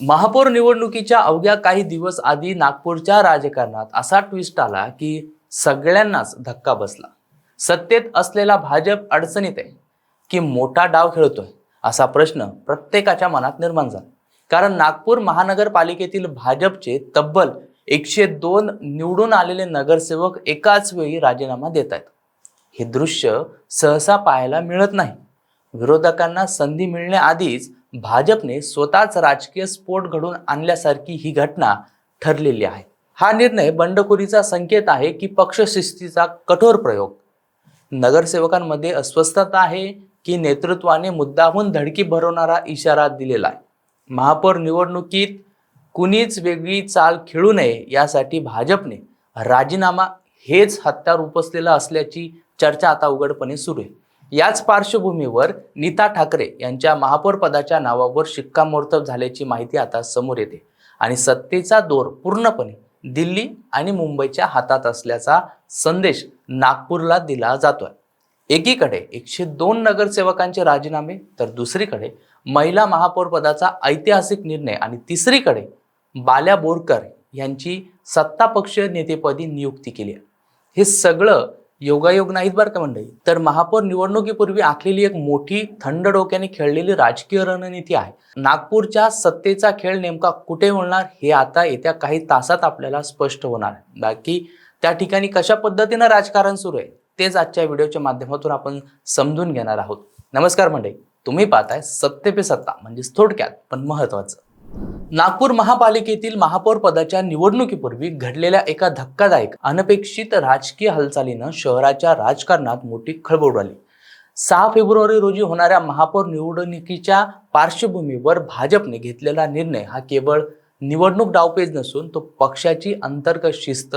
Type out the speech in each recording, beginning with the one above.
महापौर निवडणुकीच्या अवघ्या काही दिवस आधी नागपूरच्या राजकारणात असा ट्विस्ट आला की सगळ्यांनाच धक्का बसला. सत्तेत असलेला भाजप अडचणीत आहे की मोठा डाव खेळतोय असा प्रश्न प्रत्येकाच्या मनात निर्माण झाला. कारण नागपूर महानगरपालिकेतील भाजपचे तब्बल एकशे दोन निवडून आलेले नगरसेवक एकाच वेळी राजीनामा देत आहेत हे दृश्य सहसा पाहायला मिळत नाही. विरोधकांना संधी मिळण्याआधीच भाजपने स्वतःच राजकीय स्फोट घडून आणल्यासारखी ही घटना ठरलेली आहे. हा निर्णय बंडखोरीचा संकेत आहे की पक्षशिस्तीचा कठोर प्रयोग. नगरसेवकांमध्ये अस्वस्थता आहे की नेतृत्वाने मुद्दाहून धडकी भरवणारा इशारा दिलेला आहे. महापौर निवडणुकीत कुणीच वेगळी चाल खेळू नये यासाठी भाजपने राजीनामा हेच हत्यार उपसलेलं असल्याची चर्चा आता उघडपणे सुरू आहे. याच पार्श्वभूमीवर नीता ठाकरे यांच्या महापौरपदाच्या नावावर शिक्कामोर्तब झाल्याची माहिती आता समोर येते. आणि सत्तेचा दोर पूर्णपणे दिल्ली आणि मुंबईच्या हातात असल्याचा संदेश नागपूरला दिला जातोय. एकीकडे एकशे दोन नगरसेवकांचे राजीनामे तर दुसरीकडे महिला महापौरपदाचा ऐतिहासिक निर्णय आणि तिसरीकडे बाल्या बोरकर यांची सत्तापक्ष नेतेपदी नियुक्ती केली आहे. हे सगळं योगायोग नाहीत बरं का मंडळी? तर महापौर निवडणुकीपूर्वी आखलेली एक मोठी थंड डोक्याने खेळलेली राजकीय रणनीती आहे. नागपूरच्या सत्तेचा खेळ नेमका कुठे होणार हे आता येत्या काही तासात आपल्याला स्पष्ट होणार आहे. बाकी त्या ठिकाणी कशा पद्धतीनं राजकारण सुरू आहे तेच आजच्या व्हिडिओच्या माध्यमातून आपण समजून घेणार आहोत. नमस्कार मंडळी तुम्ही पाहताय सत्ते पे सत्ता म्हणजेच थोडक्यात पण महत्वाचं. नागपूर महापालिकेतील महापौर पदाच्या निवडणुकीपूर्वी घडलेल्या एका धक्कादायक अनपेक्षित राजकीय हालचालीनं शहराच्या राजकारणात मोठी खळबळ उडाली. सहा फेब्रुवारी रोजी होणाऱ्या महापौर निवडणुकीच्या पार्श्वभूमीवर भाजपने घेतलेला निर्णय हा केवळ निवडणूक डावपेच नसून तो पक्षाची अंतर्गत शिस्त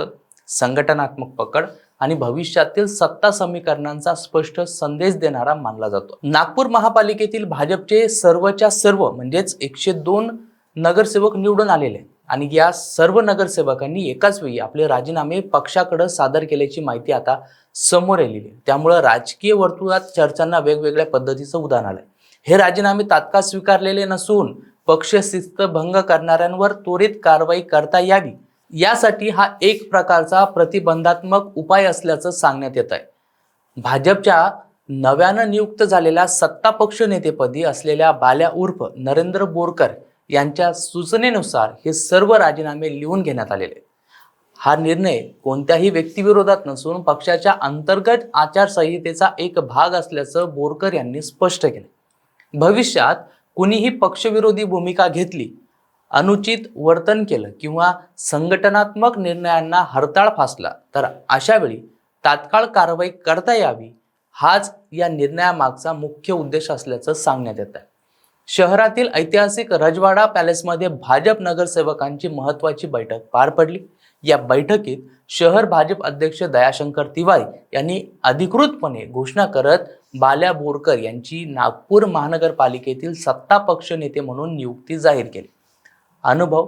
संघटनात्मक पकड आणि भविष्यातील सत्ता समीकरणांचा स्पष्ट संदेश देणारा मानला जातो. नागपूर महापालिकेतील भाजपचे सर्वच्या सर्व म्हणजेच एकशे दोन नगरसेवक निवडून आलेले आणि या सर्व नगरसेवकांनी एकाच वेळी आपले राजीनामे पक्षाकडे सादर केल्याची माहिती आता समोर आलेली आहे. त्यामुळं राजकीय वर्तुळात चर्चांना वेगवेगळ्या पद्धतीचं उदाहरण आलंय हे राजीनामे तात्काळ स्वीकारलेले नसून पक्ष शिस्त भंग करणाऱ्यांवर त्वरित कारवाई करता यावी. यासाठी हा एक प्रकारचा प्रतिबंधात्मक उपाय असल्याचं सांगण्यात येत आहे. भाजपच्या नव्यानं नियुक्त झालेल्या सत्तापक्ष नेतेपदी असलेल्या बाल्या उर्फ नरेंद्र बोरकर यांच्या सूचनेनुसार हे सर्व राजीनामे लिहून घेण्यात आलेले हा निर्णय कोणत्याही व्यक्तिविरोधात नसून पक्षाच्या अंतर्गत आचारसंहितेचा एक भाग असल्याचं बोरकर यांनी स्पष्ट केलं. भविष्यात कुणीही पक्षविरोधी भूमिका घेतली अनुचित वर्तन केलं किंवा संघटनात्मक निर्णयांना हरताळ फासला तर अशावेळी तात्काळ कारवाई करता यावी हाच या निर्णयामागचा मुख्य उद्देश असल्याचं सांगण्यात येत आहे. शहरातील ऐतिहासिक रजवाडा पॅलेसमध्ये भाजप नगरसेवकांची महत्वाची बैठक पार पडली. या बैठकीत शहर भाजप अध्यक्ष दयाशंकर तिवारी यांनी अधिकृतपणे घोषणा करत बाल्या बोरकर यांची नागपूर महानगरपालिकेतील सत्ता पक्ष नेते म्हणून नियुक्ती जाहीर केली. अनुभव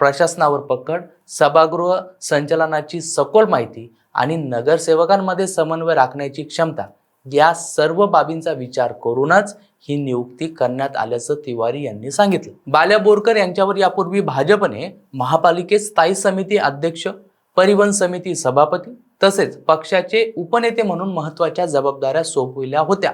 प्रशासनावर पकड सभागृह संचलनाची सखोल माहिती आणि नगरसेवकांमध्ये समन्वय राखण्याची क्षमता या सर्व बाबींचा विचार करूनच ही नियुक्ती करण्यात आल्याचं तिवारी यांनी सांगितलं. बाल्या बोरकर यांच्यावर यापूर्वी भाजपने महापालिकेत स्थायी समिती अध्यक्ष परिवहन समिती सभापती तसेच पक्षाचे उपनेते म्हणून महत्त्वाच्या जबाबदाऱ्या सोपविल्या होत्या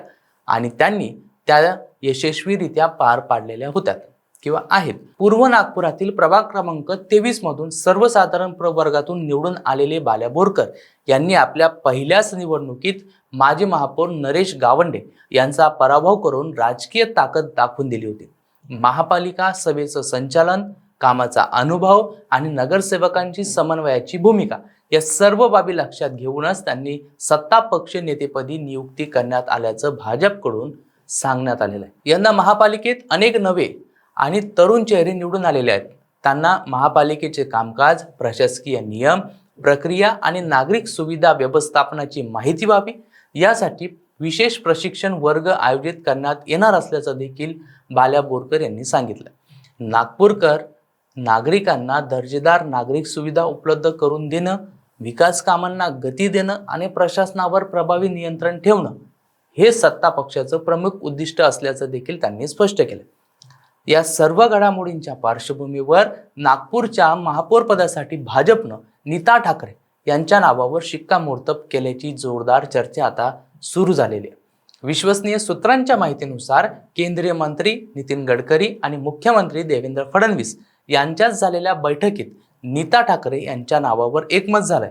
आणि त्यांनी त्या यशस्वीरित्या पार पाडलेल्या होत्या. किंवा आहेत. पूर्व नागपुरातील प्रभाग क्रमांक तेवीस मधून सर्वसाधारण प्रवर्गातून निवडून आलेले बाल्या बोरकर यांनी आपल्या पहिल्याच निवडणुकीत माजी महापौर नरेश गावंडे यांचा पराभव करून राजकीय ताकद दाखवून दिली होती. महापालिका सभेचं संचालन कामाचा अनुभव आणि नगरसेवकांची समन्वयाची भूमिका या सर्व बाबी लक्षात घेऊनच त्यांनी सत्ता पक्ष नेतेपदी नियुक्ती करण्यात आल्याचं भाजपकडून सांगण्यात आलेलं आहे. यंदा महापालिकेत अनेक नवे आणि तरुण चेहरे निवडून आलेले आहेत. त्यांना महापालिकेचे कामकाज प्रशासकीय नियम प्रक्रिया आणि नागरिक सुविधा व्यवस्थापनाची माहिती व्हावी. यासाठी विशेष प्रशिक्षण वर्ग आयोजित करण्यात येणार असल्याचं देखील बाल्या बोरकर यांनी सांगितलं. नागपूरकर नागरिकांना दर्जेदार नागरिक सुविधा उपलब्ध करून देणं विकास कामांना गती देणं आणि प्रशासनावर प्रभावी नियंत्रण ठेवणं हे सत्ता पक्षाचं प्रमुख उद्दिष्ट असल्याचं देखील त्यांनी स्पष्ट केलं. या सर्व घडामोडींच्या पार्श्वभूमीवर नागपूरच्या महापौरपदासाठी भाजपनं नीता ठाकरे यांच्या नावावर शिक्कामोर्तब केल्याची जोरदार चर्चा आता सुरू झालेली आहे. विश्वसनीय सूत्रांच्या माहितीनुसार केंद्रीय मंत्री नितीन गडकरी आणि मुख्यमंत्री देवेंद्र फडणवीस यांच्याच झालेल्या बैठकीत नीता ठाकरे यांच्या नावावर एकमत झालंय.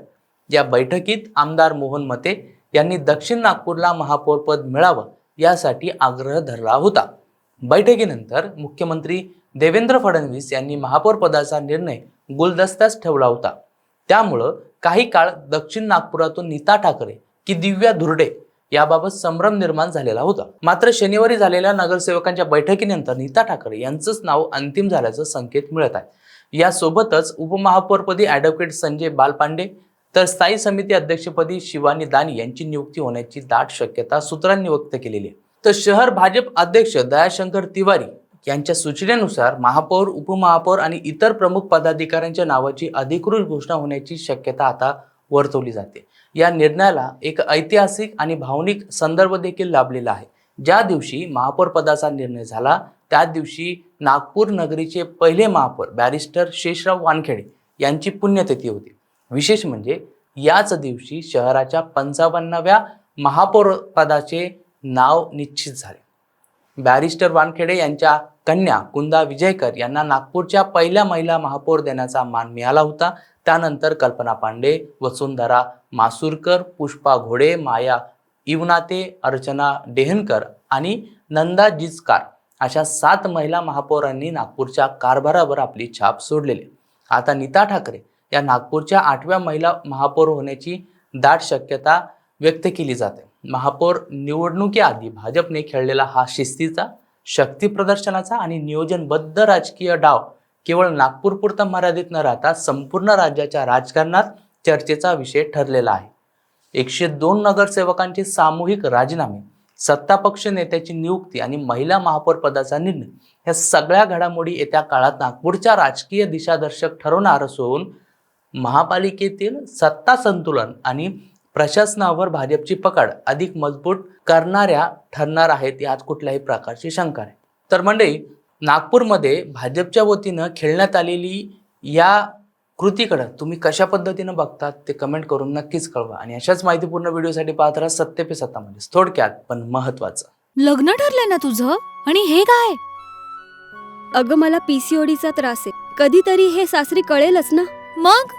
या बैठकीत आमदार मोहन मते यांनी दक्षिण नागपूरला महापौरपद मिळावं यासाठी आग्रह धरला होता. बैठकीनंतर मुख्यमंत्री देवेंद्र फडणवीस यांनी महापौर पदाचा निर्णय गुलदस्त्यास ठेवला होता. त्यामुळं काही काळ दक्षिण नागपुरातून नीता ठाकरे की दिव्या धुर्डे याबाबत संभ्रम निर्माण झालेला होता. मात्र शनिवारी झालेल्या नगरसेवकांच्या बैठकीनंतर नीता ठाकरे यांचंच नाव अंतिम झाल्याचं संकेत मिळत आहे. यासोबतच उपमहापौरपदी ॲडव्होकेट संजय बालपांडे तर स्थायी समिती अध्यक्षपदी शिवानी दानी यांची नियुक्ती होण्याची दाट शक्यता सूत्रांनी व्यक्त केलेली आहे. तर शहर भाजप अध्यक्ष दयाशंकर तिवारी यांच्या सूचनेनुसार महापौर उपमहापौर आणि इतर प्रमुख पदाधिकाऱ्यांच्या नावाची अधिकृत घोषणा होण्याची शक्यता आता वर्तवली जाते. या निर्णयाला एक ऐतिहासिक आणि भावनिक संदर्भ देखील लाभलेला आहे. ज्या दिवशी महापौर पदाचा निर्णय झाला त्या दिवशी नागपूर नगरीचे पहिले महापौर बॅरिस्टर शेषराव वानखेडे यांची पुण्यतिथी होती. विशेष म्हणजे याच दिवशी शहराच्या पंचावन्नाव्या महापौर पदाचे नाव निश्चित झाले. बॅरिस्टर वानखेडे यांच्या कन्या कुंदा विजयकर यांना नागपूरच्या पहिल्या महिला महापौर देण्याचा मान मिळाला होता. त्यानंतर कल्पना पांडे वसुंधरा मासूरकर पुष्पा घोडे माया इवनाते अर्चना डेहनकर आणि नंदा जिचकार अशा सात महिला महापौरांनी नागपूरच्या कारभारावर आपली छाप सोडलेली. आता नीता ठाकरे या नागपूरच्या आठव्या महिला महापौर होण्याची दाट शक्यता व्यक्त केली जाते. महापौर निवडणुकीआधी भाजपने खेळलेला हा शिस्तीचा शक्ती प्रदर्शनाचा आणि नियोजनबद्ध राजकीय डाव केवळ नागपूरपुरता मर्यादित न राहता संपूर्ण राज्याच्या राजकारणात चर्चेचा विषय ठरलेला आहे. एकशे दोन नगरसेवकांचे सामूहिक राजीनामे सत्तापक्ष नेत्याची नियुक्ती आणि महिला महापौर पदाचा निर्णय ह्या सगळ्या घडामोडी येत्या काळात नागपूरच्या राजकीय दिशादर्शक ठरवणार असून महापालिकेतील सत्ता संतुलन आणि प्रशासनावर भाजपची पकड अधिक मजबूत करणाऱ्या ठरणार आहेत यात कुठल्याही प्रकारची शंका नाही. तर मंडळी नागपूरमध्ये भाजपच्या वतीनं खेळण्यात आलेली या कृतीकडं तुम्ही कशा पद्धतीनं बघतात ते कमेंट करून नक्कीच कळवा आणि अशाच माहितीपूर्ण व्हिडिओसाठी पाहत राहा सत्य पे सत्ता म्हणजे थोडक्यात पण महत्वाचं. लग्न ठरलंय ना तुझं? आणि हे काय? अगं मला पीसीओडीचा त्रास आहे. कधीतरी हे सासरी कळेलच ना. मग?